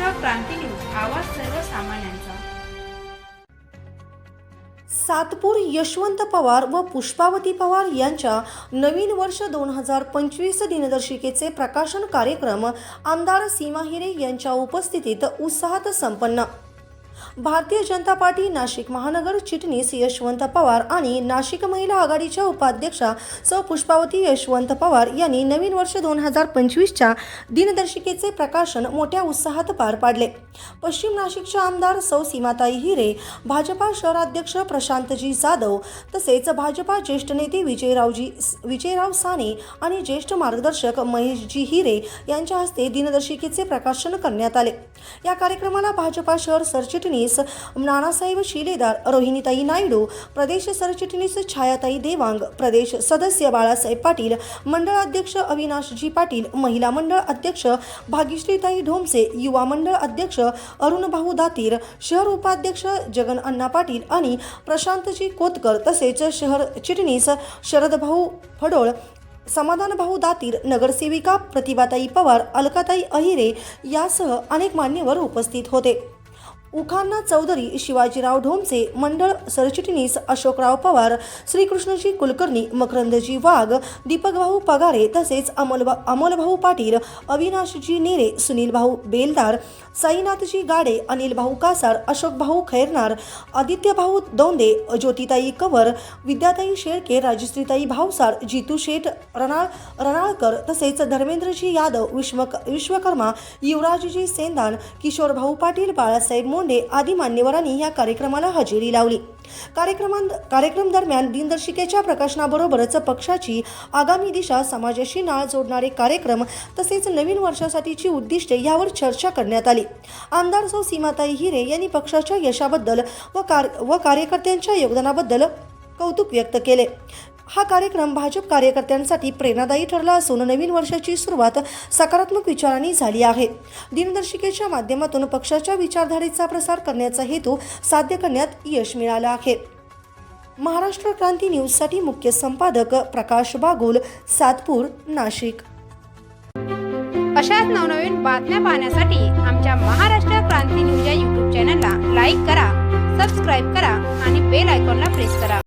Maharashtra Kranti news आवाज सर्वसामान्यांचा. सातपूर यशवंत पवार व पुष्पावती पवार यांच्या नवीन वर्ष दोन हजार पंचवीस दिनदर्शिकेचे प्रकाशन कार्यक्रम आमदार सीमा हिरे यांच्या उपस्थितीत उत्साहात संपन्न. भारतीय जनता पार्टी नाशिक महानगर चिटणीस यशवंत पवार आणि नाशिक महिला आघाडीच्या उपाध्यक्षा सौ. पुष्पावती यशवंत पवार यांनी नवीन वर्ष दोन हजार पंचवीसच्या दिनदर्शिकेचे प्रकाशन मोठ्या उत्साहात पार पाडले. पश्चिम नाशिकच्या आमदार सौ. सीमाताई हिरे भाजपा शहराध्यक्ष प्रशांतजी जाधव तसेच भाजपा ज्येष्ठ नेते विजयरावजी विजयराव साने आणि ज्येष्ठ मार्गदर्शक महेशजी हिरे यांच्या हस्ते दिनदर्शिकेचे प्रकाशन करण्यात आले. या कार्यक्रमाला भाजपा शहर सरचिटणीस नानासाहेब शिलेदार रोहिणीताई नायडू प्रदेश सरचिटणीस छायाताई देवांग प्रदेश सदस्य बाळासाहेब पाटील मंडळ अध्यक्ष अविनाशजी पाटील महिला मंडळ अध्यक्ष भाग्यश्रीताई ढोमसे युवा मंडळ अध्यक्ष अरुणभाऊ दातीर शहर उपाध्यक्ष जगन अण्णा पाटील आणि प्रशांतजी कोतकर तसेच शहर चिटणीस शरदभाऊ फडोळ समाधान भाऊ दातीर नगरसेविका प्रतिभाताई पवार अलकाताई अहिरे यासह अनेक मान्यवर उपस्थित होते उखाना चौधरी शिवाजीराव ढोमसे मंडळ सरचिटणीस अशोकराव पवार श्रीकृष्णजी कुलकर्णी मकरंदजी वाघ दीपकभाऊ पगारे तसेच अमोलभा अमोलभाऊ पाटील अविनाशजी नेरे सुनीलभाऊ बेलदार साईनाथजी गाडे अनिलभाऊ कासार अशोकभाऊ खैरनार आदित्यभाऊ दोंदे ज्योतिताई कवर विद्याताई शेळके राजश्रीताई भावसार जितू शेठ रणाळ रणाळकर तसेच धर्मेंद्रजी यादव विश्वक विश्वकर्मा युवराजजी सेंदान किशोरभाऊ पाटील बाळासाहेब मोंडे आदी मान्यवरांनी या कार्यक्रमाला हजेरी लावली. कार्यक्रमां कार्यक्रम दरम्यान दिनदर्शिकेच्या प्रकाशनाबरोबरच पक्षाची आगामी दिशा समाजाशी नाळ जोडणारे कार्यक्रम तसेच नवीन वर्षासाठीची उद्दिष्टे यावर चर्चा करण्यात आली. आमदार सौ सीमाताई हिरे यांनी पक्षाच्या यशाबद्दल व कार व कार्यकर्त्यांच्या योगदानाबद्दल कौतुक व्यक्त केले. हा कार्यक्रम भाजप कार्यकर्त्यांसाठी प्रेरणादायी ठरला असून नवीन वर्षाची सुरुवात सकारात्मक विचारांनी झाली आहे. दिनदर्शिकेच्या माध्यमातून पक्षाच्या विचारधारेचा प्रसार करण्याचा हेतू साध्य करण्यात यश मिळालं आहे. महाराष्ट्र क्रांती न्यूजसाठी मुख्य संपादक प्रकाश बागुल सातपूर नाशिक. अशाच नवनवीन बातम्या पाहण्यासाठी आमच्या महाराष्ट्र क्रांती न्यूज या यूट्यूब चॅनलला लाईक करा सबस्क्राईब करा आणि बेल आयकॉनला प्रेस करा.